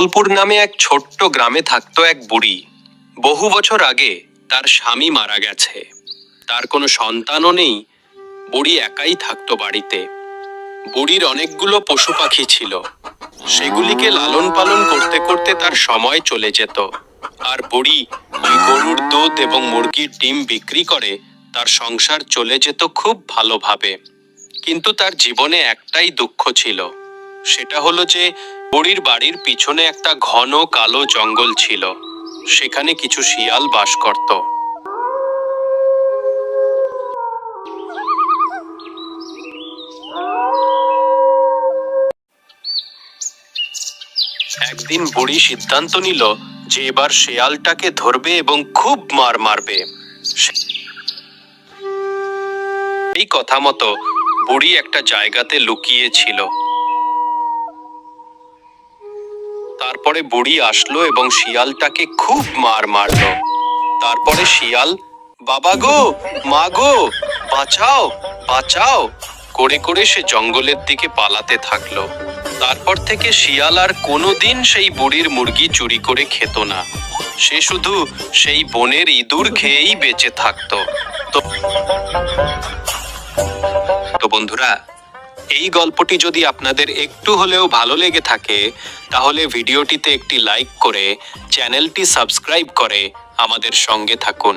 দুর্গাপুর নামে এক ছোট্ট গ্রামে থাকতো এক বুড়ি। বহু বছর আগে তার স্বামী মারা গেছে। তার কোনো সন্তানও নেই। বুড়ি একাই থাকতো বাড়িতে। বুড়ির অনেকগুলো পশু পাখি ছিল। সেগুলিকে লালন পালন করতে করতে তার সময় চলে যেত। আর বুড়ি ওই গরুর দুধ এবং মুরগির ডিম বিক্রি করে তার সংসার চলে যেত খুব ভালোভাবে। কিন্তু তার জীবনে একটাই দুঃখ ছিল। সেটা হলো যে বুড়ির বাড়ির পিছনে একটা ঘন কালো জঙ্গল ছিল। সেখানে কিছু শিয়াল বাস করত। একদিন বুড়ি সিদ্ধান্ত নিল যে এবার শেয়ালটাকে ধরবে এবং খুব মার মারবে। এই কথা মতো বুড়ি একটা জায়গাতে লুকিয়ে তারপরে বুড়ি আসলো এবং শিয়ালটাকে খুব মার মারলো। তারপরে শিয়াল, বাবা গো, মা গো, বাঁচাও বাঁচাও। করে করে সে জঙ্গলের দিকে পালাতে থাকল। তারপর থেকে শিয়াল আর কোনোদিন সেই বুড়ির মুরগি চুরি করে খেত না। সে শুধু সেই বনের ইঁদুর খেয়েই বেঁচে থাকতো। তো বন্ধুরা এই গল্পটি যদি আপনাদের একটু হলেও ভালো লেগে থাকে, তাহলে ভিডিওটিতে একটি লাইক করে চ্যানেলটি সাবস্ক্রাইব করে আমাদের সঙ্গে থাকুন।